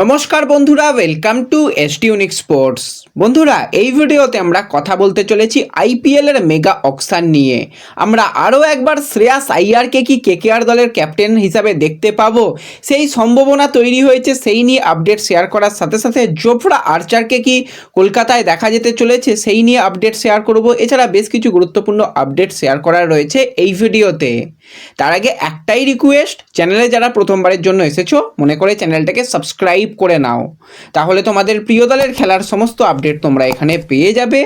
নমস্কার বন্ধুরা welcome to ST unique sports বন্ধুরা, এই ভিডিওতে আমরা কথা বলতে চলেছি আইপিএল এর মেগা অকশান নিয়ে। আমরা আরও একবার শ্রেয়াস আইয়ারকে কি কেকেআর দলের ক্যাপ্টেন হিসাবে দেখতে পাবো? সেই সম্ভাবনা তৈরি হয়েছে, সেই নিয়ে আপডেট শেয়ার করার সাথে সাথে জোফরা আর্চারকে কি কলকাতায় দেখা যেতে চলেছে, সেই নিয়ে আপডেট শেয়ার করব। এছাড়া বেশ কিছু গুরুত্বপূর্ণ আপডেট শেয়ার করা রয়েছে এই ভিডিওতে। তার আগে একটাই রিকোয়েস্ট চ্যানেলে যারা প্রথমবারের জন্য এসেছ, মনে করে চ্যানেলটাকে সাবস্ক্রাইব করে নাও। তাহলে তোমাদের প্রিয় দলের খেলার সমস্ত আপডেট তোমরা এখানে পেয়ে যাবে।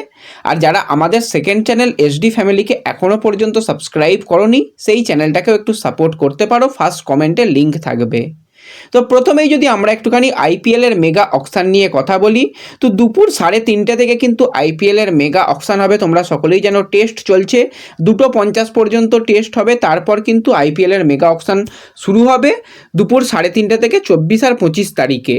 আর যারা আমাদের সেকেন্ড চ্যানেল এসডি ফ্যামিলিকে এখনও পর্যন্ত সাবস্ক্রাইব করনি, সেই চ্যানেলটাকেও একটু সাপোর্ট করতে পারো। ফার্স্ট কমেন্টে লিঙ্ক থাকবে। তো প্রথমেই যদি আমরা একটুখানি আইপিএলের মেগা অকশান নিয়ে কথা বলি, তো দুপুর সাড়ে তিনটে থেকে কিন্তু আইপিএলের মেগা অকশান হবে। তোমরা সকলেই যেন টেস্ট চলছে। দুটো পঞ্চাশ পর্যন্ত টেস্ট হবে। তারপর কিন্তু আইপিএলের মেগা অকশান শুরু হবে দুপুর সাড়ে তিনটে থেকে চব্বিশ আর পঁচিশ তারিখে।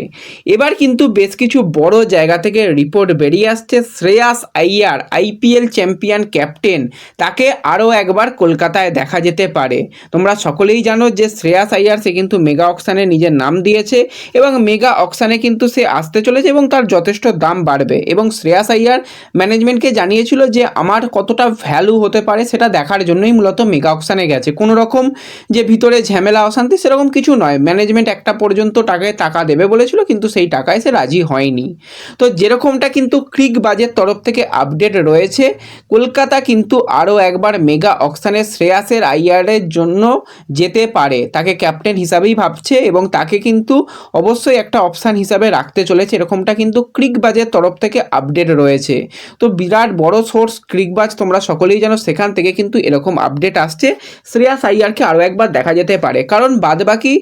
এবার কিন্তু বেশ কিছু বড় জায়গা থেকে রিপোর্ট বেরিয়ে আসছে। Shreyas Iyer IPL champion captain তাকে আরও একবার কলকাতায় দেখা যেতে পারে। তোমরা সকলেই জানো যে শ্রেয়াস আইয়ার, সে কিন্তু মেগা অকশানে নিজের নাম দিয়েছে এবং মেগা অকশানে কিন্তু সে আসতে চলেছে এবং তার যথেষ্ট দাম বাড়বে। এবং শ্রেয়াস আইয়ার ম্যানেজমেন্টকে জানিয়েছিল যে, আমার কতটা ভ্যালু হতে পারে সেটা দেখার জন্যই মূলত মেগা অকশানে গেছে। কোনো রকম যে ভিতরে ঝামেলা, অশান্তি সেরকম কিছু নয়। ম্যানেজমেন্ট একটা পর্যন্ত টাকায় টাকা দেবে বলেছিল, কিন্তু সেই টাকায় সে রাজি হয়নি। তো যেরকমটা কিন্তু ক্রিক বাজের তরফ থেকে আপডেট রয়েছে, কলকাতা কিন্তু আরও একবার মেগা অকশানে শ্রেয়াসের আইয়ারের জন্য যেতে পারে। তাকে ক্যাপ্টেন হিসাবেই ভাবছে এবং তাকে কিন্তু অবশ্যই একটা অপশান হিসাবে রাখতে চলেছে। এরকমটা কিন্তু ক্রিকবাজের তরফ থেকে আপডেট রয়েছে। তো বিরাট বড় সোর্স ক্রিকবাজ তোমরা সকলেই জানো, সেখান থেকে কিন্তু এরকম আপডেট আসছে। শ্রেয়াস আইয়ারকে আরও একবার দেখা যেতে পারে। কারণ বাদবাকি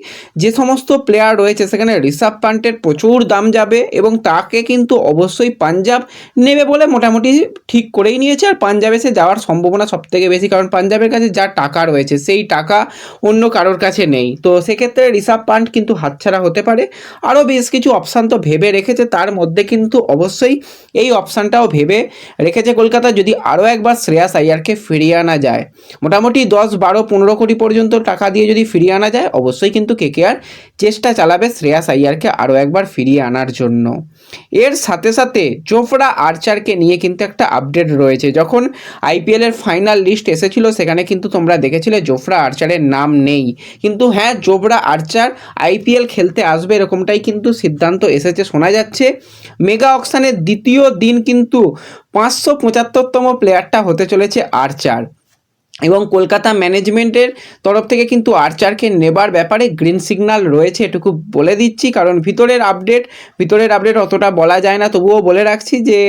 যে সমস্ত প্লেয়ার রয়েছে, সেখানে ঋষভ পান্টের প্রচুর দাম যাবে এবং তাকে কিন্তু অবশ্যই পাঞ্জাব নেবে বলে মোটামুটি ঠিক করেই নিয়েছে। আর পাঞ্জাবে সে যাওয়ার সম্ভাবনা সব থেকে বেশি, কারণ পাঞ্জাবের কাছে যা টাকা রয়েছে, সেই টাকা অন্য কারোর কাছে নেই। তো সেক্ষেত্রে ঋষভ পান্ট কিন্তু হাতছাড়া হতে পারে। আরও বেশ কিছু অপশান তো ভেবে রেখেছে, তার মধ্যে কিন্তু অবশ্যই এই অপশানটাও ভেবে রেখেছে কলকাতা যদি আরও একবার শ্রেয়াস আইয়ারকে ফিরিয়ে আনা যায়। মোটামুটি দশ, বারো, পনেরো কোটি পর্যন্ত টাকা দিয়ে যদি ফিরিয়ে আনা যায়, অবশ্যই কিন্তু কেকেআর চেষ্টা চালাবে শ্রেয়াস আইয়ারকে আরও একবার ফিরিয়ে আনার জন্য। এর সাথে সাথে চোপড়া আর্চারকে নিয়ে কিন্তু একটা আপডেট রয়েছে। যখন আইপিএলের ফাইনাল লিস্ট এসেছিল, সেখানে কিন্তু তোমরা দেখেছিলে জোফরা আর্চারের নাম নেই। কিন্তু হ্যাঁ জোবরা আর্চার আইপিএল খেলতে আসবে এরকমটাই কিন্তু সিদ্ধান্ত এসেছে, শোনা যাচ্ছে। মেগা অকশানের দ্বিতীয় দিন কিন্তু পাঁচশো পঁচাত্তরতম প্লেয়ারটা হতে চলেছে আর্চার এবং কলকাতা ম্যানেজমেন্টের তরফ থেকে কিন্তু আর্চারকে নেবার ব্যাপারে গ্রিন সিগনাল রয়েছে এটুকু বলে দিচ্ছি। কারণ ভিতরের আপডেট ভিতরের আপডেট অতটা বলা যায় না। তবুও বলে রাখছি যে,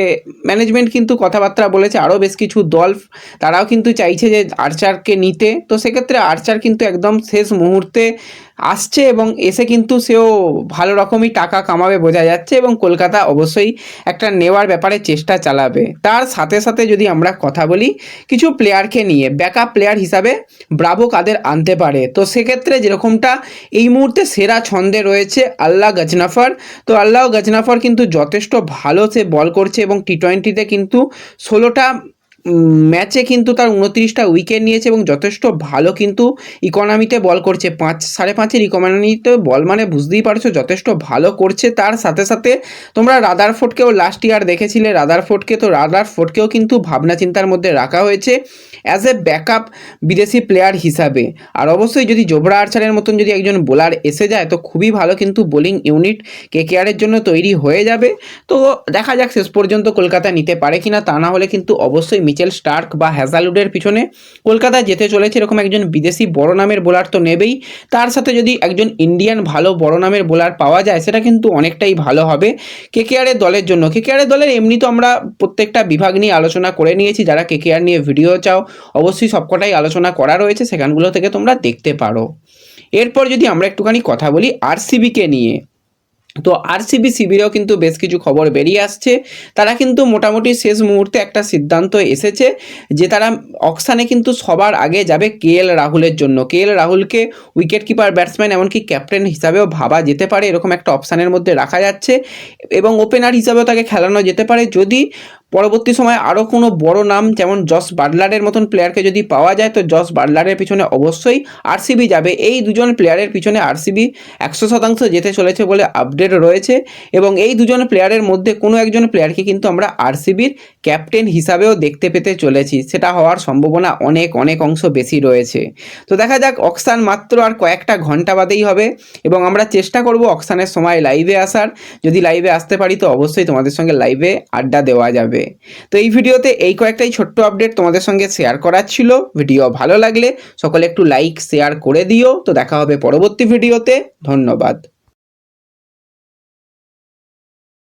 ম্যানেজমেন্ট কিন্তু কথাবার্তা বলেছে, আরও বেশ কিছু দল তারাও কিন্তু চাইছে যে আর্চারকে নিতে। তো সেক্ষেত্রে আর্চার কিন্তু একদম শেষ মুহূর্তে আসছে এবং এসে কিন্তু সেও ভালো রকমই টাকা কামাবে বোঝা যাচ্ছে এবং কলকাতা অবশ্যই একটা নেওয়ার ব্যাপারে চেষ্টা চালাবে। তার সাথে সাথে যদি আমরা কথা বলি, কিছু প্লেয়ারকে নিয়ে, ব্যাকআপ প্লেয়ার হিসাবে ব্রাভো কাদের আনতে পারে? তো সেক্ষেত্রে যেরকমটা এই মুহূর্তে সেরা ছন্দে রয়েছে আল্লাহ গজনাফার। তো আল্লাহ গজনাফার কিন্তু যথেষ্ট ভালো সে বল করছে এবং টি টোয়েন্টিতে কিন্তু ষোলোটা ম্যাচে কিন্তু তার উনত্রিশটা উইকেট নিয়েছে এবং যথেষ্ট ভালো কিন্তু ইকোনমিতে বল করছে। পাঁচ, সাড়ে পাঁচের ইকোনমিতে বল মানে বুঝতেই পারছ, যথেষ্ট ভালো করছে। তার সাথে সাথে তোমরা রাদার ফোর্টকেও লাস্ট ইয়ার দেখেছিলে। রাদার ফোর্টকে তো রাদার ফোর্টকেও কিন্তু ভাবনা চিন্তার মধ্যে রাখা হয়েছে অ্যাজ এ ব্যাকআপ বিদেশি প্লেয়ার হিসাবে। আর অবশ্যই যদি জোবরা আর্চারের মতন যদি একজন বোলার এসে যায়, তো খুবই ভালো কিন্তু বোলিং ইউনিট কে কেয়ারের জন্য তৈরি হয়ে যাবে। তো দেখা যাক শেষ পর্যন্ত কলকাতা নিতে পারে কিনা, তা না হলে কিন্তু অবশ্যই মিচেল স্টার্ক বা হ্যাজালুডের পিছনে কলকাতা যেতে চলেছে এরকম একজন বিদেশি বড় নামের বোলার তো নেবেই। তার সাথে যদি একজন ইন্ডিয়ান ভালো বড় নামের বোলার পাওয়া যায়, সেটা কিন্তু অনেকটাই ভালো হবে কে কেকেআরের দলের জন্য। কে কেকেআরের দলের এমনি তো আমরা প্রত্যেকটা বিভাগ নিয়ে আলোচনা করে নিয়েছি। যারা কে কেকেআর নিয়ে ভিডিও চাও, অবশ্যই সবকটাই আলোচনা করা রয়েছে। সেখানগুলো থেকে তোমরা দেখতে পারো। এরপর যদি আমরা একটুখানি কথা বলি আরসিবিকে নিয়ে। তো আর আরসিবি শিবিরেও কিন্তু বেশ কিছু খবর বেরিয়ে আসছে। তারা কিন্তু মোটামুটি শেষ মুহূর্তে একটা সিদ্ধান্ত এসেছে যে তারা অকশানে কিন্তু সবার আগে যাবে কে এল রাহুলের জন্য। কে এল রাহুলকে উইকেট কিপার ব্যাটসম্যান, এমনকি ক্যাপ্টেন হিসাবেও ভাবা যেতে পারে, এরকম একটা অপশানের মধ্যে রাখা যাচ্ছে এবং ওপেনার হিসাবেও তাকে খেলানো যেতে পারে। যদি পরবর্তী সময় আরও কোনো বড় নাম যেমন জস বাটলারের মতন প্লেয়ারকে যদি পাওয়া যায়, তো জস বার্লারের পিছনে অবশ্যই আরসিবি যাবে। এই দুজন প্লেয়ারের পিছনে আরসিবি একশো শতাংশ যেতে চলেছে বলে আপডেট রয়েছে এবং এই দুজন প্লেয়ারের মধ্যে কোনো একজন প্লেয়ারকে কিন্তু আমরা আরসিবির ক্যাপ্টেন হিসাবেও দেখতে পেতে চলেছি। সেটা হওয়ার সম্ভাবনা অনেক অনেক অংশ বেশি রয়েছে। তো দেখা যাক অকশান মাত্র আর কয়েকটা ঘণ্টা বাদেই হবে এবং আমরা চেষ্টা করব অকশানের সময় লাইভে আসার। যদি লাইভে আসতে পারি, তো অবশ্যই তোমাদের সঙ্গে লাইভে আড্ডা দেওয়া যাবে। তো এই ভিডিওতে এই কয়েকটাই ছোট্ট আপডেট তোমাদের সঙ্গে শেয়ার করার ছিল। ভিডিও ভালো লাগলে সকলে একটু লাইক শেয়ার করে দিও। তো দেখা হবে পরবর্তী ভিডিওতে। ধন্যবাদ।